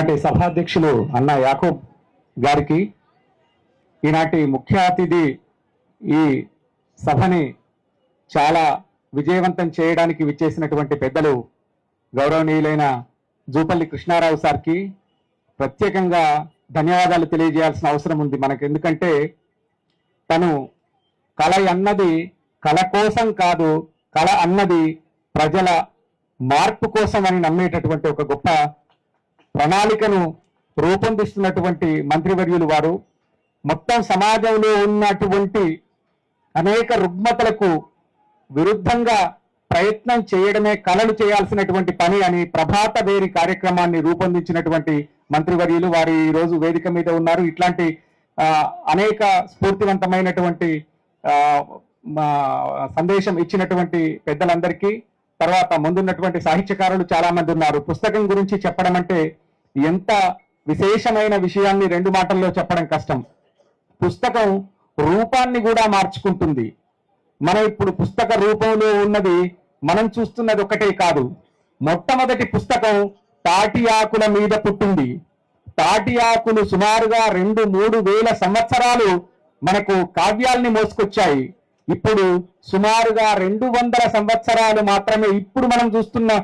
ఈనాటి సభాధ్యక్షులు అన్న యాకూబ్ గారికి ఈనాటి ముఖ్య అతిథి ఈ సభని చాలా విజయవంతం చేయడానికి విచ్చేసినటువంటి పెద్దలు గౌరవనీయులైన జూపల్లి కృష్ణారావు సార్కి ప్రత్యేకంగా ధన్యవాదాలు తెలియజేయాల్సిన అవసరం ఉంది మనకు. ఎందుకంటే తను కళ అన్నది కళ కోసం కాదు కళ అన్నది ప్రజల మార్పు కోసం అని నమ్మేటటువంటి ఒక గొప్ప ప్రణాళికను రూపొందిస్తున్నటువంటి మంత్రివర్యులు వారు మొత్తం సమాజంలో ఉన్నటువంటి అనేక రుగ్మతలకు విరుద్ధంగా ప్రయత్నం చేయడమే కళలు చేయాల్సినటువంటి పని అని ప్రభాత వేరి కార్యక్రమాన్ని రూపొందించినటువంటి మంత్రివర్యులు వారి ఈ రోజు వేదిక మీద ఉన్నారు. ఇట్లాంటి అనేక స్ఫూర్తివంతమైనటువంటి సందేశం ఇచ్చినటువంటి పెద్దలందరికీ తర్వాత ముందున్నటువంటి సాహిత్యకారులు చాలా మంది ఉన్నారు. పుస్తకం గురించి చెప్పడం అంటే ఎంత విశేషమైన విషయాన్ని రెండు మాటల్లో చెప్పడం కష్టం. పుస్తకం రూపాన్ని కూడా మార్చుకుంటుంది. మనం ఇప్పుడు పుస్తక రూపంలో ఉన్నది మనం చూస్తున్నది ఒకటే కాదు. మొట్టమొదటి పుస్తకం తాటి ఆకుల మీద పుట్టింది. తాటి ఆకులు సుమారుగా రెండు మూడు వేల సంవత్సరాలు మనకు కావ్యాల్ని మోసుకొచ్చాయి. ఇప్పుడు సుమారుగా రెండు వందల సంవత్సరాలు మాత్రమే ఇప్పుడు మనం చూస్తున్న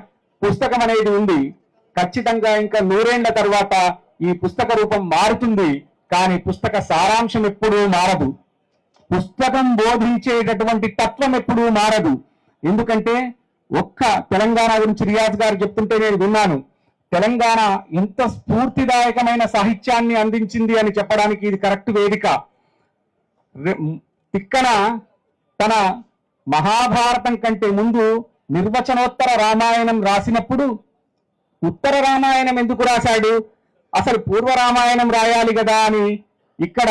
పుస్తకం అనేది ఉంది. ఖచ్చితంగా ఇంకా నూరేళ్ళ తర్వాత ఈ పుస్తక రూపం మారుతుంది. కానీ పుస్తక సారాంశం ఎప్పుడూ మారదు. పుస్తకం బోధించేటటువంటి తత్వం ఎప్పుడూ మారదు. ఎందుకంటే ఒక్క తెలంగాణ గురించి రియాజ్ గారు చెప్తుంటే నేను విన్నాను. తెలంగాణ ఇంత స్ఫూర్తిదాయకమైన సాహిత్యాన్ని అందించింది అని చెప్పడానికి ఇది కరెక్ట్ వేదిక. తిక్కన తన మహాభారతం కంటే ముందు నిర్వచనోత్తర రామాయణం రాసినప్పుడు ఉత్తర రామాయణం ఎందుకు రాశాడు? అసలు పూర్వ రామాయణం రాయాలి కదా అని. ఇక్కడ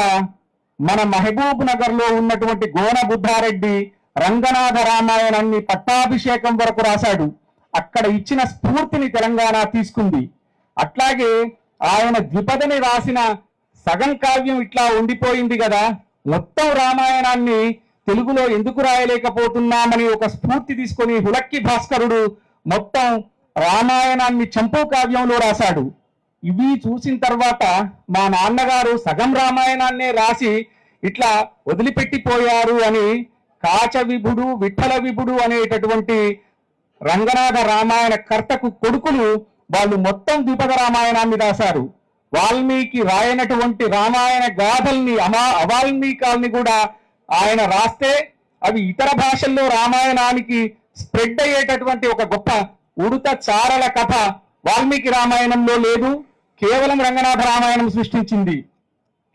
మన మహబూబ్ నగర్లో ఉన్నటువంటి గోన బుద్ధారెడ్డి రంగనాథ రామాయణాన్ని పట్టాభిషేకం వరకు రాశాడు. అక్కడ ఇచ్చిన స్ఫూర్తిని తెలంగాణ తీసుకుంది. అట్లాగే ఆయన ద్విపదని రాసిన సగం కావ్యం ఇట్లా ఉండిపోయింది కదా. మొత్తం రామాయణాన్ని తెలుగులో ఎందుకు రాయలేకపోతున్నామని ఒక స్ఫూర్తి తీసుకొని హులక్కి భాస్కరుడు మొత్తం రామాయణాన్ని చంపు కావ్యంలో రాశాడు. ఇవి చూసిన తర్వాత మా నాన్నగారు సగం రామాయణాన్నే రాసి ఇట్లా వదిలిపెట్టిపోయారు అని కాచ విభుడు విఠల విభుడు అనేటటువంటి రంగనాథ రామాయణ కర్తకు కొడుకులు వాళ్ళు మొత్తం ద్విపద రామాయణాన్ని రాశారు. వాల్మీకి రాయనటువంటి రామాయణ గాథల్ని అమా అవాల్మీకాల్ని కూడా ఆయన రాస్తే అవి ఇతర భాషల్లో రామాయణానికి స్ప్రెడ్ అయ్యేటటువంటి ఒక గొప్ప ఉడుత చారల కథ వాల్మీకి రామాయణంలో లేదు. కేవలం రంగనాథ రామాయణం సృష్టించింది.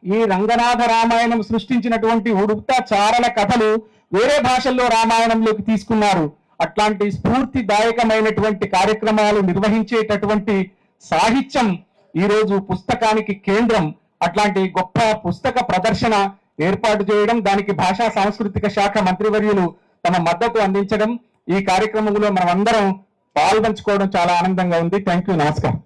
ఈ రంగనాథ రామాయణం సృష్టించినటువంటి ఉడుత చారల కథలు వేరే భాషల్లో రామాయణంలోకి తీసుకున్నారు. అట్లాంటి స్ఫూర్తిదాయకమైనటువంటి కార్యక్రమాలు నిర్వహించేటటువంటి సాహిత్యం ఈ రోజు పుస్తకానికి కేంద్రం. అట్లాంటి గొప్ప పుస్తక ప్రదర్శన ఏర్పాటు చేయడం దానికి భాషా సాంస్కృతిక శాఖ మంత్రివర్యులు తమ మద్దతు అందించడం ఈ కార్యక్రమంలో మనం అందరం పాల్పంచుకోవడం చాలా ఆనందంగా ఉంది. థ్యాంక్ యూ నమస్కారం.